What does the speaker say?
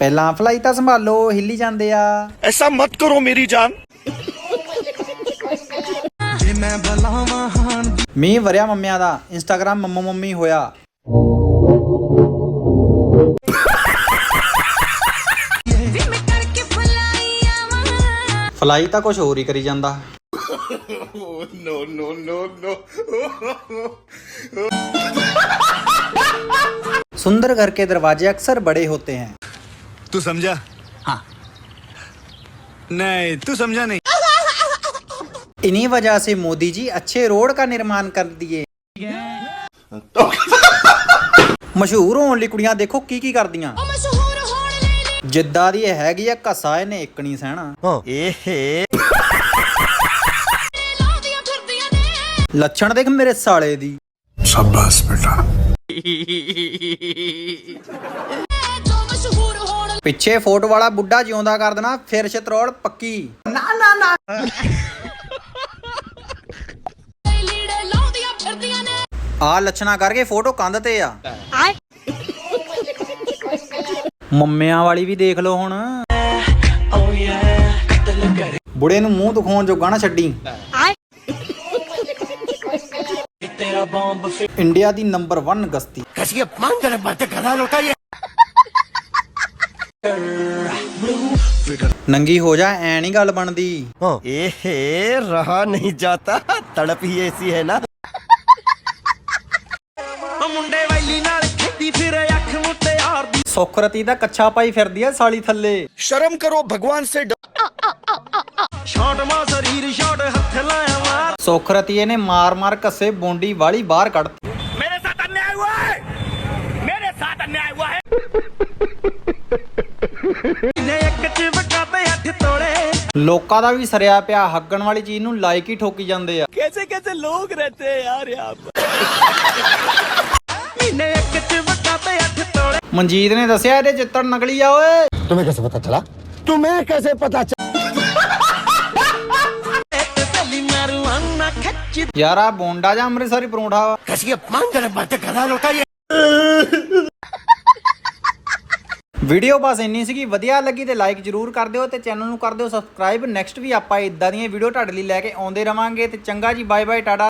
ਪਹਿਲਾਂ ਫਲਾਈ ਤਾਂ ਸੰਭਾਲੋ ਹਿੱਲੀ ਜਾਂਦੇ ਆ ऐसा मत करो मेरी जान ਮੀਂਹ ਵਰਿਆ ਮੰਮਿਆਂ ਦਾ ਇੰਸਟਾਗ੍ਰam ਮੰਮੋ ਮੰਮੀ ਹੋਇਆ ਵੀ ਮੈਂ ਕਰਕੇ ਫਲਾਈਆਂ ਵਾਂ ਫਲਾਈ ਤਾਂ ਕੁਝ ਹੋਰ ਹੀ ਕਰੀ ਜਾਂਦਾ नो नो नो नो सुंदर घर के दरवाजे अक्सर बड़े होते हैं तू समझा हाँ नहीं तू समझा नहीं इन्हीं वजह से मोदी जी अच्छे रोड का निर्माण कर दिए ਮਸ਼ਹੂਰ ਹੋਣ ਲਈ ਕੁੜੀਆਂ ਦੇਖੋ ਕੀ ਕੀ ਕਰਦੀਆਂ ਉਹ ਮਸ਼ਹੂਰ ਹੋਣ ਲਈ ਜਿੱਦਾਂ ਦੀ ਇਹ ਹੈਗੀ ਆ ਘਸਾ ਇਹਨੇ ਇੱਕ ਨਹੀਂ ਸਹਿਣਾ ਲਾਉਂਦੀਆਂ ਫਿਰਦੀਆਂ ਨੇ ਲੱਛਣ ਦੇਖ ਮੇਰੇ ਸਾਲੇ ਦੀ ਜੋ ਮਸ਼ਹੂਰ ਹੋਣ ਪਿੱਛੇ ਫੋਟੋ ਵਾਲਾ ਬੁੱਢਾ ਜਿਉਂਦਾ ਕਰ ਦੇਣਾ ਫਿਰ ਸ਼ਤਰੋੜ ਪੱਕੀ। ਨਾ ਨਾ ਨਾ। ਆ ਲੱਛਣਾ ਕਰਕੇ ਫੋਟੋ ਕੰਧ ਤੇ ਆ। ਮੰਮਿਆਂ ਵਾਲੀ ਵੀ ਦੇਖ ਲਓ ਹੁਣ। ਬੁੜੇ ਨੂੰ ਮੂੰਹ ਦਿਖਾਉਣ ਜੋਗਾ ਨਾ ਛੱਡੀ। ਇੰਡੀਆ ਦੀ ਨੰਬਰ 1 ਗਸਤੀ। ਕਸ਼ੀ ਅਪਮਾਨ ਬਾਤ ਕਰਾ ਲੋਟਾ ਨੰਗੀ ਹੋ ਜਾ ਐ ਨਹੀਂ ਗੱਲ ਬਣਦੀ। ਏਹੇ ਰਹਾ ਨਹੀਂ ਜਾਤਾ ਤੜਪ ਹੀ ਐਸੀ ਹੈ ਨਾ। ਮੁੰਡੇ ਵੈਲੀ ਨਾਲ ਖੇਤੀ ਫਿਰ ਅੱਖ ਮੁੱਤੇ ਹਾਰ ਦੀ ਸੁਖਰਤੀ ਦਾ ਕੱਛਾ ਪਾਈ ਫਿਰਦੀ ਐ ਸਾਲੀ ਥੱਲੇ। ਸ਼ਰਮ ਕਰੋ ਭਗਵਾਨ ਸੇ ਸ਼ਾਟ ਮਾ ਸਰੀਰ ਸ਼ਾਟ ਹੱਥ ਲਾਇਆ ਮਾਰ। ਸੁਖਰਤੀ ਨੇ ਮਾਰ ਮਾਰ ਕੱਸੇ ਬੋਂਡੀ ਵਾਲੀ ਬਾਹਰ ਕੱਢ ਮੇਰੇ ਸਾਥ ਅਨਿਆਏ ਹੋਇਆ ਹੈ ਮੇਰੇ ਸਾਥ ਅਨਿਆਏ ਹੋਇਆ ਹੈ ਲੋਕਾਂ ਦਾ ਵੀ ਸਰਿਆ ਪਿਆ ਹੱਗਣ ਵਾਲੀ ਚੀਜ਼ ਨੂੰ ਲਾਈਕ ਹੀ ਠੋਕੀ ਜਾਂਦੇ ਆ कैसे कैसे लोग रहते हैं यार यहाँ पर ਮਨਜੀਤ ਨੇ ਦੱਸਿਆ ਇਹਦੇ ਚਿੱਤੜ ਨਕਲੀ ਆ ਓਏ तुम्हें कैसे पता चला तुम्हें कैसे पता चला ਯਾਰ ਆ ਬੋਂਡਾ ਜਾਂ ਅੰਮ੍ਰਿਤਸਰੀ ਪਰੌਂਠਾ ਵਾ कैसी अपमान जनक बातें कर रहा लौटा ये ਵੀਡੀਓ ਬਸ ਇੰਨੀ ਸੀਗੀ, ਵਧੀਆ ਲੱਗੀ ਤੇ ਲਾਈਕ ਜਰੂਰ ਕਰ ਦਿਓ ਤੇ ਚੈਨਲ ਨੂੰ ਕਰ ਦਿਓ ਸਬਸਕ੍ਰਾਈਬ ਨੈਕਸਟ ਵੀ ਆਪਾਂ ਇਦਾਂ ਦੀਆਂ ਵੀਡੀਓ ਤੁਹਾਡੇ ਲਈ ਲੈ ਕੇ ਆਉਂਦੇ ਰਵਾਂਗੇ ਤੇ ਚੰਗਾ ਜੀ ਬਾਏ ਬਾਏ ਟਾਟਾ।